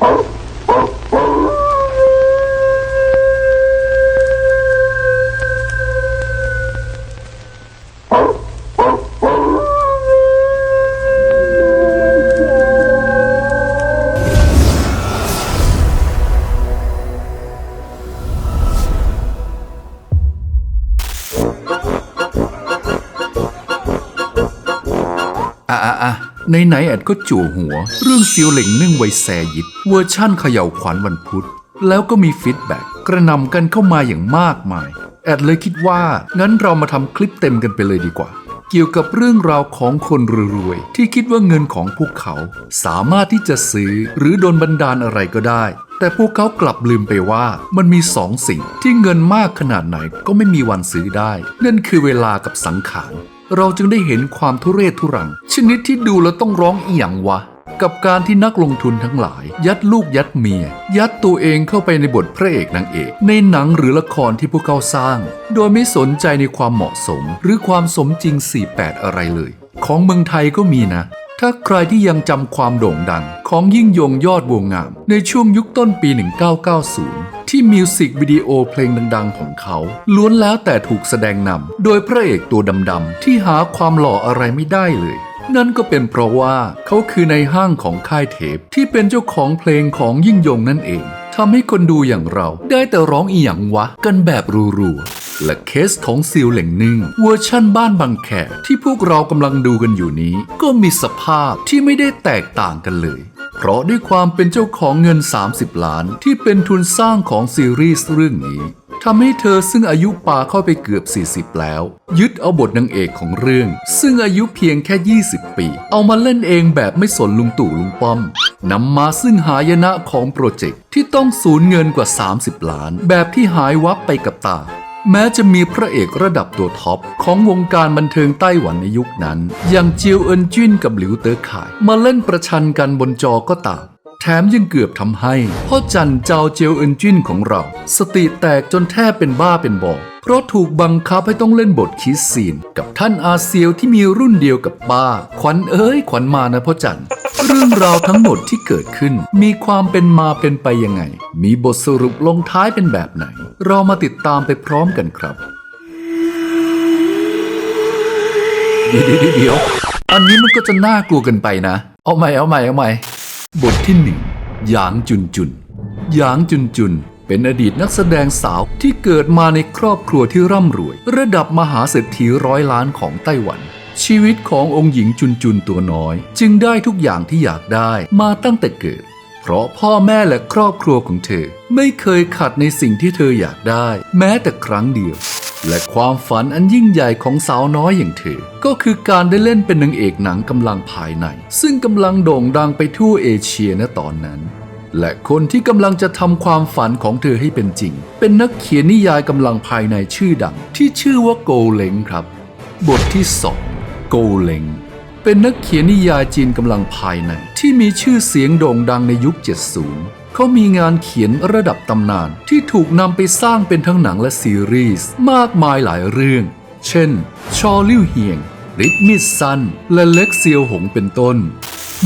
Oh. ในไหนแอดก็จู่หัว เรื่องเซียวเหล่งนึ่งไวแซยิดเวอร์ชั่นเขย่าขวัญวันพุธ แล้วก็มีฟีดแบ็กกระนำกันเข้ามาอย่างมากมาย แอดเลยคิดว่า งั้นเรามาทำคลิปเต็มกันไปเลยดีกว่า เกี่ยวกับเรื่องราวของคนรวยๆที่คิดว่าเงินของพวกเขา สามารถที่จะซื้อหรือโดนบันดาลอะไรก็ได้ แต่พวกเขากลับลืมไปว่ามันมีสองสิ่งที่เงินมากขนาดไหนก็ไม่มีวันซื้อได้ นั่นคือเวลากับสังขาร เราจึงได้เห็นความทุเรศทุรัง ชนิดที่ดูแล้วต้องร้องเอียงวะ กับการที่นักลงทุนทั้งหลาย ยัดลูกยัดเมีย ยัดตัวเองเข้าไปในบทพระเอกนางเอก ในหนังหรือละครที่พวกเขาสร้าง โดยไม่สนใจในความเหมาะสม หรือความสมจริง 48 อะไรเลย ของเมืองไทยก็มีนะ ถ้าใครที่ยังจำความโด่งดังของยิ่งยงยอดวงงาม ในช่วงยุคต้นปี 1990 ที่มิวสิกวิดีโอเพลงดัง ๆ ของเขา ล้วนแล้วแต่ถูกแสดงนำโดยพระเอกตัวดำ ๆ ที่หาความหล่ออะไรไม่ได้เลย นั่นก็เป็นเพราะว่าเขาคือในห้างของค่ายเทป ที่เป็นเจ้าของเพลงของยิ่งยงนั่นเองทำให้คนดูอย่างเราได้แต่ร้องอีหยังวะ กันแบบรัวๆ และเคสของซิลเหล่งหนึ่ง เวอร์ชั่นบ้านบางแขกที่พวกเรากำลังดูกันอยู่นี้ ก็มีสภาพที่ไม่ได้แตกต่างกันเลย เพราะด้วยความเป็นเจ้าของเงิน 30 ล้านที่เป็นทุนสร้างของซีรีส์เรื่องนี้ทำให้เธอซึ่งอายุปาเข้าไปเกือบ 40 แล้ว ยึดเอาบทนางเอกของเรื่อง ซึ่งอายุเพียงแค่ 20 ปี เอามาเล่นเองแบบไม่สนลุงตู่ลุงป้อมนำมาซึ่งหายนะของโปรเจกต์ที่ต้องสูญเงินกว่า 30 ล้าน แบบที่หายวับไปกับตา แม้จะมีพระเอกระดับตัวท็อป ของวงการบันเทิงไต้หวันในยุคนั้น อย่างเจียวเอินจิ้นกับหลิวเตอร์ข่าย มาเล่นประชันกันบนจอก็ตาม แถมยังเกือบทำให้พ่อจันเจ้าเจียวเอินจิ้นของเรา สติแตกจนแทบเป็นบ้าเป็นบอเพราะถูกบังคับให้ต้องเล่นบทคิสซีน กับท่านอาเซียวที่มีรุ่นเดียวกับป้า ขวัญเอ้ย ขวัญมานะพ่อจันเรื่องราวทั้งหมดที่เกิดขึ้น มีความเป็นมาเป็นไปยังไง มีบทสรุปลงท้ายเป็นแบบไหน เรามาติดตามไปพร้อมกันครับ เดี๋ยวเดี๋ยวอันนี้มันก็จะน่ากลัวเกันไปนะ เอาใหม่เอาใหม่เอาใหม่ บทที่หนึ่งหยางจุนจุนหยางจุนจุนเป็นอดีตนักแสดงสาวที่เกิดมาในครอบครัวที่ร่ำรวย ระดับมหาเศรษฐีร้อยล้านของไต้หวัน ชีวิตขององค์หญิงจุนจุนตัวน้อย จึงได้ทุกอย่างที่อยากได้มาตั้งแต่เกิด เพราะพ่อแม่และครอบครัวของเธอ ไม่เคยขัดในสิ่งที่เธออยากได้ แม้แต่ครั้งเดียว และความฝันอันยิ่งใหญ่ของสาวน้อยอย่างเธอ ก็คือการได้เล่นเป็นนางเอกหนังกำลังภายใน ซึ่งกำลังโด่งดังไปทั่วเอเชียณตอนนั้น และคนที่กำลังจะทำความฝันของเธอให้เป็นจริง เป็นนักเขียนนิยายกำลังภายในชื่อดัง ที่ชื่อว่าโกเล้งครับ บทที่สองโกเล้งเป็นนักเขียนนิยายจีนกำลังภายใน ที่มีชื่อเสียงโด่งดังในยุค 70 เขามีงานเขียนระดับตำนานที่ถูกนำไปสร้างเป็นทั้งหนังและซีรีส์มากมายหลายเรื่อง เช่น ชอลิ่วเฮียงริดมิดซัน และเล็กเซียวหงเป็นต้น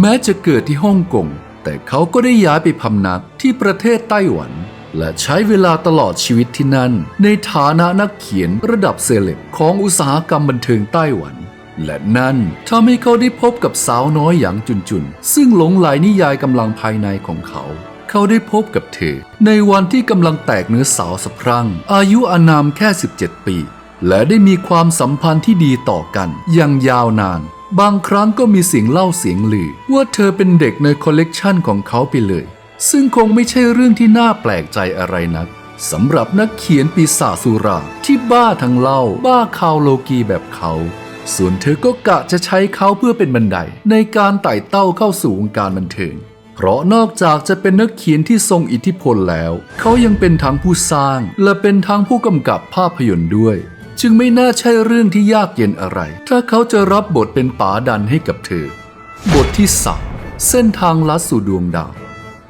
แม้จะเกิดที่ฮ่องกง แต่เขาก็ได้ย้ายไปพำนักที่ประเทศไต้หวัน และใช้เวลาตลอดชีวิตที่นั่น ในฐานะนักเขียนระดับเซเลบของอุตสาหกรรมบันเทิงไต้หวัน และนั่นทำให้เขาได้พบกับสาวน้อยอย่างจุนจุน ซึ่งหลงไหลนิยายกำลังภายในของเขา เขาได้พบกับเธอ ในวันที่กำลังแตกเนื้อสาวสะพรั่งอายุอานามแค่ 17 ปี และได้มีความสัมพันธ์ที่ดีต่อกัน อย่างยาวนาน บางครั้งก็มีเสียงเล่าเสียงลือ ว่าเธอเป็นเด็กในคอลเลกชันของเขาไปเลย ซึ่งคงไม่ใช่เรื่องที่น่าแปลกใจอะไรนักสำหรับนักเขียนปีศาจสุรา ที่บ้าทั้งเล่าบ้าคาวโลกีแบบเขา ส่วนเธอก็กะจะใช้เขาเพื่อเป็นบันได ในการไต่เต้าเข้าสู่วงการบันเทิง เพราะนอกจากจะเป็นนักเขียนที่ทรงอิทธิพลแล้ว เขายังเป็นทั้งผู้สร้างและเป็นทั้งผู้กำกับภาพยนตร์ด้วย จึงไม่น่าใช่เรื่องที่ยากเย็นอะไร ถ้าเขาจะรับบทเป็นป๋าดันให้กับเธอ บทที่สามเส้นทางลัดสู่ดวงดาว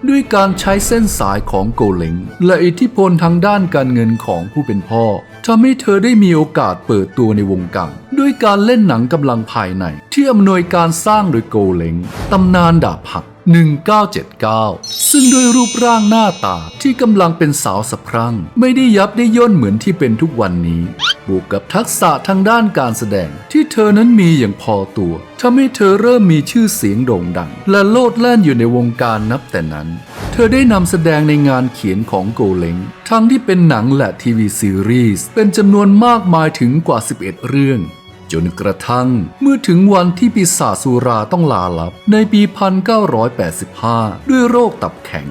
ด้วยการใช้เส้นสายของโกเล้งและอิทธิพลทางด้านการเงินของผู้เป็นพ่อทำให้เธอได้มีโอกาสเปิดตัวในวงการด้วยการเล่นหนังกำลังภายใน ที่อำนวยการสร้างโดยโกเล้งตำนานดาบหัก 1979 ซึ่งด้วยรูปร่างหน้าตาที่กำลังเป็นสาวสะพรั่ง ไม่ได้ยับได้ย่นเหมือนที่เป็นทุกวันนี้ บวกกับทักษะทางด้านการแสดงที่เธอนั้นมีอย่างพอตัวทำให้เธอเริ่มมีชื่อเสียงโด่งดัง และโลดแล่นอยู่ในวงการนับแต่นั้น เธอได้นำแสดงในงานเขียนของโกเล้งทั้งที่เป็นหนังและทีวีซีรีส์เป็นจำนวนมากมายถึงกว่า 11 เรื่อง จนกระทั่ง เมื่อถึงวันที่ปีศาจสุราต้องลาลับ ในปี 1985 ด้วยโรคตับแข็ง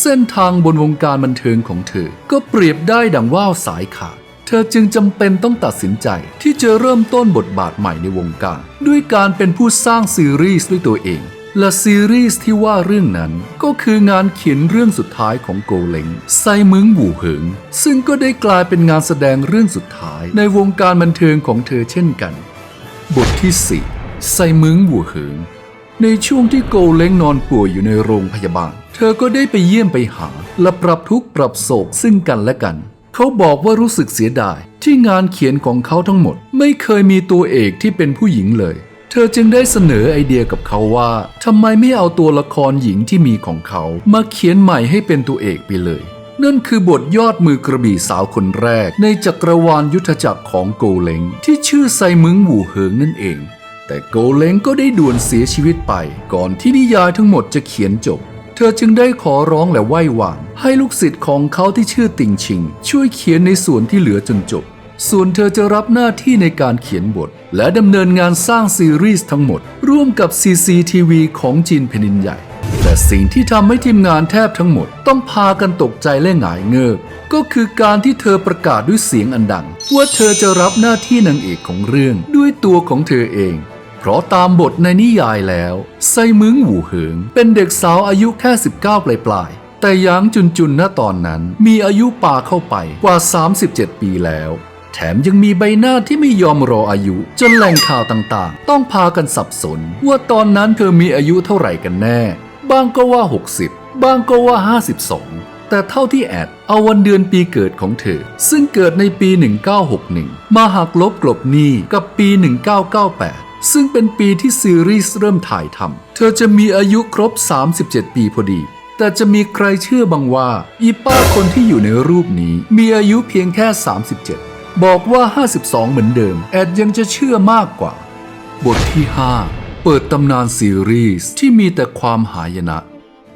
เส้นทางบนวงการบันเทิงของเธอ ก็เปรียบได้ดังว่าวสายขาดเธอจึงจำเป็นต้องตัดสินใจที่จะเริ่มต้นบทบาทใหม่ในวงการ ด้วยการเป็นผู้สร้างซีรีส์ด้วยตัวเอง และซีรีส์ที่ว่าเรื่องนั้นก็คืองานเขียนเรื่องสุดท้ายของโกเล้งไซมึงบูเหิง ซึ่งก็ได้กลายเป็นงานแสดงเรื่องสุดท้ายในวงการบันเทิงของเธอเช่นกัน บทที่4ไซมึงบูเหิง ในช่วงที่โกเล้งนอนป่วยอยู่ในโรงพยาบาล เธอก็ได้ไปเยี่ยมไปหา และปรับทุกข์ปรับโศกซึ่งกันและกัน เขาบอกว่ารู้สึกเสียดายที่งานเขียนของเขาทั้งหมด ไม่เคยมีตัวเอกที่เป็นผู้หญิงเลย เธอจึงได้เสนอไอเดียกับเขาว่าทำไมไม่เอาตัวละครหญิงที่มีของเขา มาเขียนใหม่ให้เป็นตัวเอกไปเลย นั่นคือบทยอดมือกระบี่สาวคนแรก ในจักรวาลยุทธจักรของโกเล้งที่ชื่อไซมึงหูเหิงนั่นเอง แต่โกเล้งก็ได้ด่วนเสียชีวิตไป ก่อนที่นิยายทั้งหมดจะเขียนจบเธอจึงได้ขอร้องและไหว้หวานให้ลูกศิษย์ของเขาที่ชื่อติงชิง ช่วยเขียนในส่วนที่เหลือจนจบ ส่วนเธอจะรับหน้าที่ในการเขียนบท และดำเนินงานสร้างซีรีส์ทั้งหมด ร่วมกับ CCTV ของจีนแผ่นดินใหญ่ แต่สิ่งที่ทำให้ทีมงานแทบทั้งหมด ต้องพากันตกใจและหงายเงิบก็คือการที่เธอประกาศด้วยเสียงอันดัง ว่าเธอจะรับหน้าที่นางเอกของเรื่องด้วยตัวของเธอเอง เพราะตามบทในนิยายแล้ว ไซมึงหูเหิง เป็นเด็กสาวอายุแค่ 19 ปลายปลายแต่ยางจุนจุนณตอนนั้นมีอายุป่าเข้าไปกว่า 37 ปีแล้ว แถมยังมีใบหน้าที่ไม่ยอมรออายุ จนแหล่งข่าวต่างๆ ต้องพากันสับสน ว่าตอนนั้นเธอมีอายุเท่าไหร่กันแน่ บางก็ว่า 60 บางก็ว่า 52 แต่เท่าที่แอดเอาวันเดือนปีเกิดของเธอ ซึ่งเกิดในปี 1961 มาหักลบกลบหนี้กับปี 1998ซึ่งเป็นปีที่ซีรีส์เริ่มถ่ายทำ เธอจะมีอายุครบ 37 ปีพอดี แต่จะมีใครเชื่อบ้างว่า อีป้าคนที่อยู่ในรูปนี้มีอายุเพียงแค่ 37 บอกว่า 52 เหมือนเดิม แอดยังจะเชื่อมากกว่า บทที่ 5 เปิดตำนานซีรีส์ที่มีแต่ความหายนะ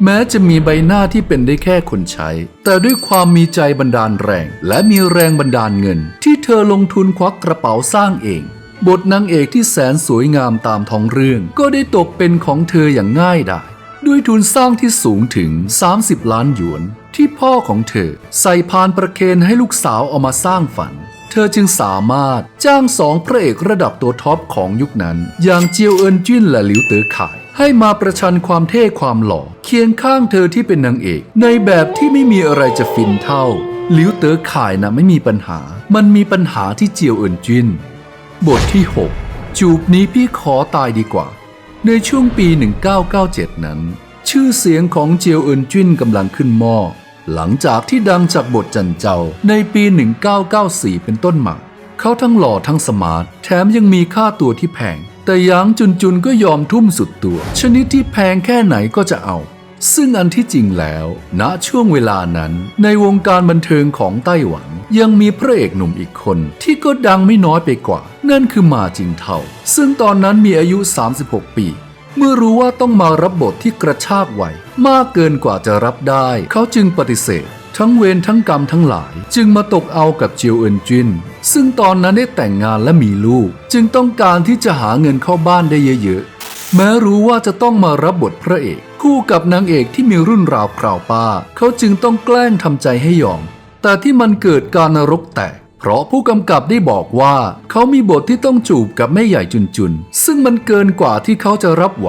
แม้จะมีใบหน้าที่เป็นได้แค่คนใช้ แต่ด้วยความมีใจบันดาลแรง และมีแรงบันดาลเงิน ที่เธอลงทุนควักกระเป๋าสร้างเอง บทนางเอกที่แสนสวยงามตามท้องเรื่อง ก็ได้ตกเป็นของเธออย่างง่ายดายด้วยทุนสร้างที่สูงถึง 30 ล้านหยวน ที่พ่อของเธอ ใส่พานประเคนให้ลูกสาวเอามาสร้างฝัน เธอจึงสามารถจ้างสองพระเอกระดับตัวท็อปของยุคนั้น อย่างเจียวเอินจิ้นและหลิวเต๋อข่ายให้มาประชันความเท่ความหล่อ เคียงข้างเธอที่เป็นนางเอก ในแบบที่ไม่มีอะไรจะฟินเท่าหลิวเต๋อข่ายนะไม่มีปัญหา มันมีปัญหาที่เจียวเอินจิ้นบทที่ 6 จูบนี้พี่ขอตายดีกว่า ในช่วงปี 1997 นั้น ชื่อเสียงของเจียวเอินจิ้นกำลังขึ้นหม้อ หลังจากที่ดังจากบทจันเจ้าในปี 1994 เป็นต้นมา เขาทั้งหล่อทั้งสมาร์ท แถมยังมีค่าตัวที่แพง แต่ยางจุนจุนก็ยอมทุ่มสุดตัว ชนิดที่แพงแค่ไหนก็จะเอา ซึ่งอันที่จริงแล้ว ณช่วงเวลานั้น ในวงการบันเทิงของไต้หวัน ยังมีพระเอกหนุ่มอีกคน ที่ก็ดังไม่น้อยไปกว่า นั่นคือมาจิงเทาซึ่งตอนนั้นมีอายุ 36 ปี เมื่อรู้ว่าต้องมารับบทที่กระชากไหวมากเกินกว่าจะรับได้ เขาจึงปฏิเสธ ทั้งเวรทั้งกรรมทั้งหลาย จึงมาตกเอากับเจียวเอินจินซึ่งตอนนั้นได้แต่งงานและมีลูก จึงต้องการที่จะหาเงินเข้าบ้านได้เยอะๆ แม้รู้ว่าจะต้องมารับบทพระเอก คู่กับนางเอกที่มีรุ่นราวคราวป้า เขาจึงต้องแกล้งทำใจให้ยอม แต่ที่มันเกิดการนรกแตก เพราะผู้กำกับได้บอกว่า เขามีบทที่ต้องจูบกับแม่ใหญ่จุนจุน ซึ่งมันเกินกว่าที่เขาจะรับไหว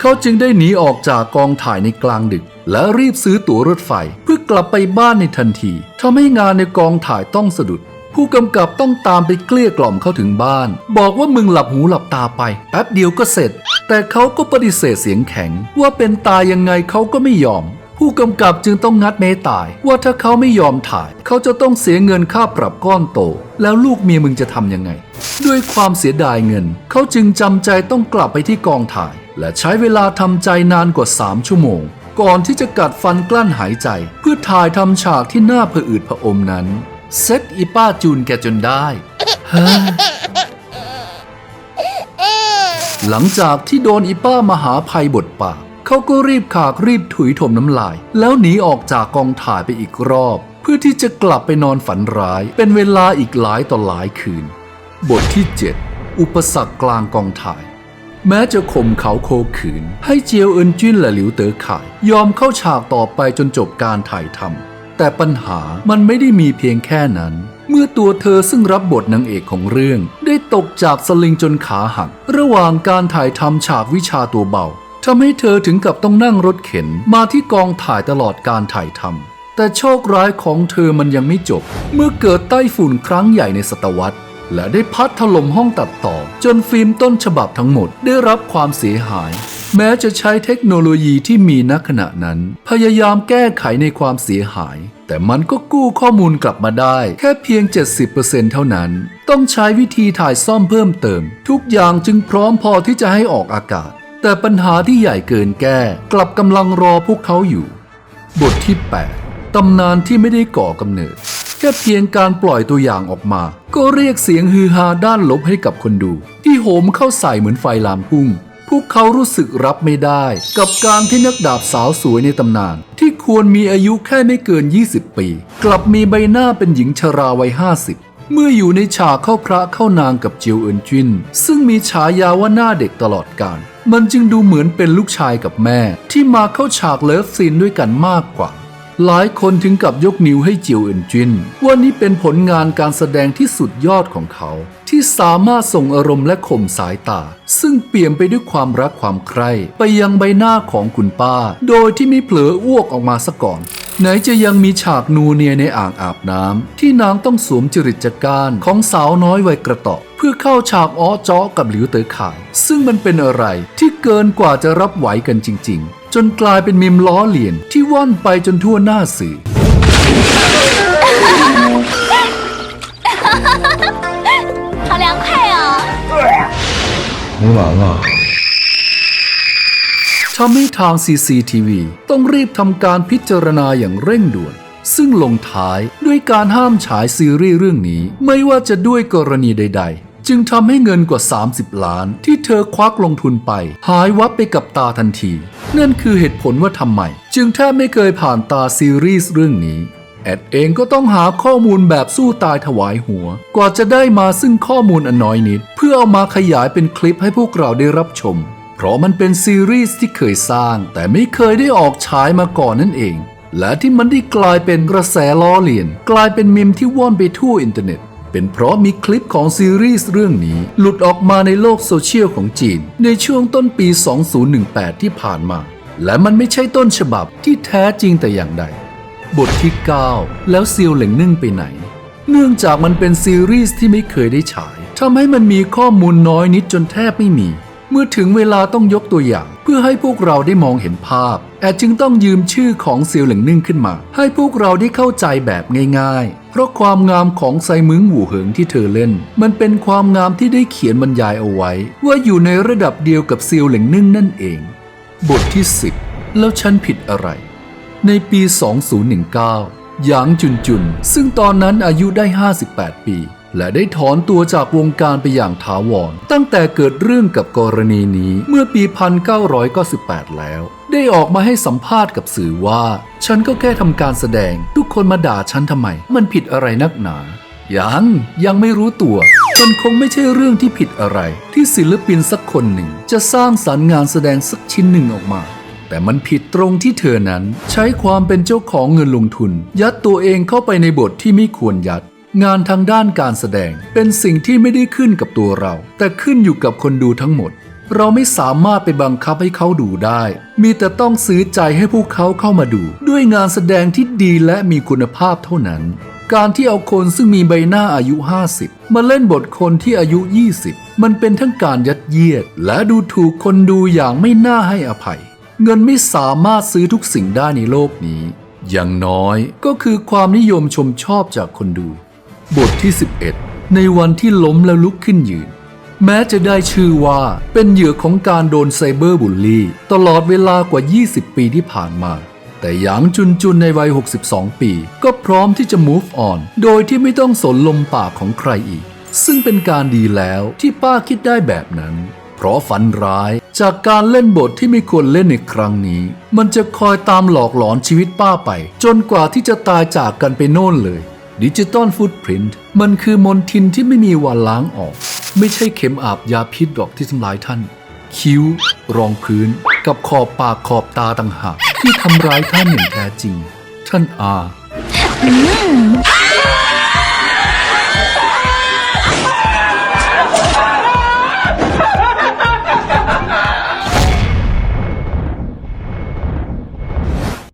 เขาจึงได้หนีออกจากกองถ่ายในกลางดึก และรีบซื้อตั๋วรถไฟ เพื่อกลับไปบ้านในทันทีทำให้งานในกองถ่ายต้องสะดุด ผู้กำกับต้องตามไปเกลี้ยกล่อมเขาถึงบ้าน บอกว่ามึงหลับหูหลับตาไป แป๊บเดียวก็เสร็จ แต่เขาก็ปฏิเสธเสียงแข็ง ว่าเป็นตายยังไงเขาก็ไม่ยอม ผู้กำกับจึงต้องงัดเมตาย ว่าถ้าเขาไม่ยอมถ่าย เขาจะต้องเสียเงินค่าปรับก้อนโต แล้วลูกเมียมึงจะทำยังไง ด้วยความเสียดายเงิน เขาจึงจำใจต้องกลับไปที่กองถ่าย และใช้เวลาทำใจนานกว่า 3 ชั่วโมง ก่อนที่จะกัดฟันกลั้นหายใจ เพื่อถ่ายทำฉากที่น่าผะอืดผะอมนั้น เซ็ตอีป้าจูนแกจนได้หลังจากที่โดนอีป้ามหาภัยบทปาก เขาก็รีบขากรีบถุยถมน้ำลาย แล้วหนีออกจากกองถ่ายไปอีกรอบ เพื่อที่จะกลับไปนอนฝันร้าย เป็นเวลาอีกหลายต่อหลายคืน บทที่ 7 อุปสรรคกลางกองถ่าย แม้จะข่มเขาโคขืน ให้เจียวเอินจิ้นและหลิวเต๋อข่าย ยอมเข้าฉากต่อไปจนจบการถ่ายทำแต่ปัญหามันไม่ได้มีเพียงแค่นั้นเมื่อตัวเธอซึ่งรับบทนางเอกของเรื่อง ได้ตกจากสลิงจนขาหัก ระหว่างการถ่ายทำฉากวิชาตัวเบา ทำให้เธอถึงกับต้องนั่งรถเข็นมาที่กองถ่ายตลอดการถ่ายทำแต่โชคร้ายของเธอมันยังไม่จบ เมื่อเกิดไต้ฝุ่นครั้งใหญ่ในศตวรรษและได้พัดถล่มห้องตัดต่อ จนฟิล์มต้นฉบับทั้งหมดได้รับความเสียหาย แม้จะใช้เทคโนโลยีที่มีณขณะนั้น พยายามแก้ไขในความเสียหาย แต่มันก็กู้ข้อมูลกลับมาได้ แค่เพียง 70%เท่านั้น ต้องใช้วิธีถ่ายซ่อมเพิ่มเติม ทุกอย่างจึงพร้อมพอที่จะให้ออกอากาศ แต่ปัญหาที่ใหญ่เกินแก้กลับกำลังรอพวกเขาอยู่ บทที่ 8 ตำนานที่ไม่ได้ก่อกำเนิด แค่เพียงการปล่อยตัวอย่างออกมา ก็เรียกเสียงฮือฮาด้านลบให้กับคนดู ที่โหมเข้าใส่เหมือนไฟลามพุ่ง พวกเขารู้สึกรับไม่ได้ กับการที่นักดาบสาวสวยในตำนาน ที่ควรมีอายุแค่ไม่เกิน 20 ปี กลับมีใบหน้าเป็นหญิงชราวัย 50 เมื่ออยู่ในฉากเข้าพระเข้านางกับจิวเอินจินซึ่งมีฉายาว่าหน้าเด็กตลอดกาลมันจึงดูเหมือนเป็นลูกชายกับแม่ ที่มาเข้าฉากเลิฟซีนด้วยกันมากกว่า หลายคนถึงกับยกนิ้วให้จิวเอินจินว่านี่เป็นผลงานการแสดงที่สุดยอดของเขา ที่สามารถส่งอารมณ์และข่มสายตา ซึ่งเปี่ยมไปด้วยความรักความใคร่ไปยังใบหน้าของคุณป้า โดยที่ไม่เผลออ้วกออกมาซะก่อน ไหนจะยังมีฉากนูเนียในอ่างอาบน้ำที่นางต้องสวมจริตจักการของสาวน้อยวัยกระเตาะเพื่อเข้าฉากอ้อเจาะกับหลิวเต๋อข่าย ซึ่งมันเป็นอะไรที่เกินกว่าจะรับไหวกันจริง ๆ จนกลายเป็นมิมล้อเลียนที่ว่อนไปจนทั่วหน้าสื่อ 好凉快哦！没完了。 ทำให้ทาง CCTV ต้องรีบทำการพิจารณาอย่างเร่งด่วน ซึ่งลงท้ายด้วยการห้ามฉายซีรีส์เรื่องนี้ ไม่ว่าจะด้วยกรณีใด ๆ จึงทำให้เงินกว่า 30 ล้านที่เธอควักลงทุนไป หายวับไปกับตาทันที นั่นคือเหตุผลว่าทำไม จึงแทบไม่เคยผ่านตาซีรีส์เรื่องนี้แอดเองก็ต้องหาข้อมูลแบบสู้ตายถวายหัว กว่าจะได้มาซึ่งข้อมูลอันน้อยนิด เพื่อเอามาขยายเป็นคลิปให้พวกเราได้รับชม เพราะมันเป็นซีรีส์ที่เคยสร้างแต่ไม่เคยได้ออกฉายมาก่อนนั่นเอง และที่มันได้กลายเป็นกระแสล้อเลียน กลายเป็นมิมที่ว่อนไปทั่วอินเทอร์เน็ต เป็นเพราะมีคลิปของซีรีส์เรื่องนี้ หลุดออกมาในโลกโซเชียลของจีน ในช่วงต้นปี 2018 ที่ผ่านมา และมันไม่ใช่ต้นฉบับที่แท้จริงแต่อย่างใด บทที่ 9 แล้วซีลเหล่งนึ่งไปไหน เนื่องจากมันเป็นซีรีส์ที่ไม่เคยได้ฉายทำให้มันมีข้อมูลน้อยนิดจนแทบไม่มี เมื่อถึงเวลาต้องยกตัวอย่าง เพื่อให้พวกเราได้มองเห็นภาพ แอดจึงต้องยืมชื่อของเซียวเหล่งนึ่งขึ้นมา ให้พวกเราได้เข้าใจแบบง่ายๆ เพราะความงามของไซมึงหูเหิงที่เธอเล่น มันเป็นความงามที่ได้เขียนบรรยายเอาไว้ ว่าอยู่ในระดับเดียวกับเซียวเหล่งนึ่งนั่นเอง บทที่ 10 แล้วฉันผิดอะไร ในปี 2019หยางจุนจุนซึ่งตอนนั้นอายุได้ 58 ปี และได้ถอนตัวจากวงการไปอย่างถาวร ตั้งแต่เกิดเรื่องกับกรณีนี้เมื่อปี 1998 แล้ว ได้ออกมาให้สัมภาษณ์กับสื่อว่า ฉันก็แค่ทำการแสดง ทุกคนมาด่าฉันทำไม มันผิดอะไรนักหนา ยังยังไม่รู้ตัว มันคงไม่ใช่เรื่องที่ผิดอะไร ที่ศิลปินสักคนหนึ่ง จะสร้างสรรค์งานแสดงสักชิ้นหนึ่งออกมาแต่มันผิดตรงที่เธอนั้น ใช้ความเป็นเจ้าของเงินลงทุน ยัดตัวเองเข้าไปในบทที่ไม่ควรยัด งานทางด้านการแสดงเป็นสิ่งที่ไม่ได้ขึ้นกับตัวเรา แต่ขึ้นอยู่กับคนดูทั้งหมด เราไม่สามารถไปบังคับให้เขาดูได้ มีแต่ต้องซื้อใจให้พวกเขาเข้ามาดู ด้วยงานแสดงที่ดีและมีคุณภาพเท่านั้น การที่เอาคนซึ่งมีใบหน้าอายุ 50 มาเล่นบทคนที่อายุ 20 มันเป็นทั้งการยัดเยียด และดูถูกคนดูอย่างไม่น่าให้อภัย เงินไม่สามารถซื้อทุกสิ่งได้ในโลกนี้ อย่างน้อยก็คือความนิยมชมชอบจากคนดู บทที่ 11 ในวันที่ล้มแล้วลุกขึ้นยืน แม้จะได้ชื่อว่าเป็นเหยื่อของการโดนไซเบอร์บูลลี่ ตลอดเวลากว่า 20 ปีที่ผ่านมา แต่หยางจุนจุนในวัย 62 ปี ก็พร้อมที่จะ move on โดยที่ไม่ต้องสนลมปากของใครอีก ซึ่งเป็นการดีแล้วที่ป้าคิดได้แบบนั้น เพราะฝันร้ายจากการเล่นบทที่ไม่ควรเล่นในครั้งนี้ มันจะคอยตามหลอกหลอนชีวิตป้าไป จนกว่าที่จะตายจากกันไปโน่นเลย ดิจิตอลฟุตพิ้นมันคือมนทินที่ไม่มีวันล้างออก ไม่ใช่เข็มอาบยาพิษดอกที่ทำร้ายท่าน คิ้ว รองพื้น กับขอบปากขอบตาต่างหากที่ทำร้ายท่านอย่างแท้จริง ท่านอา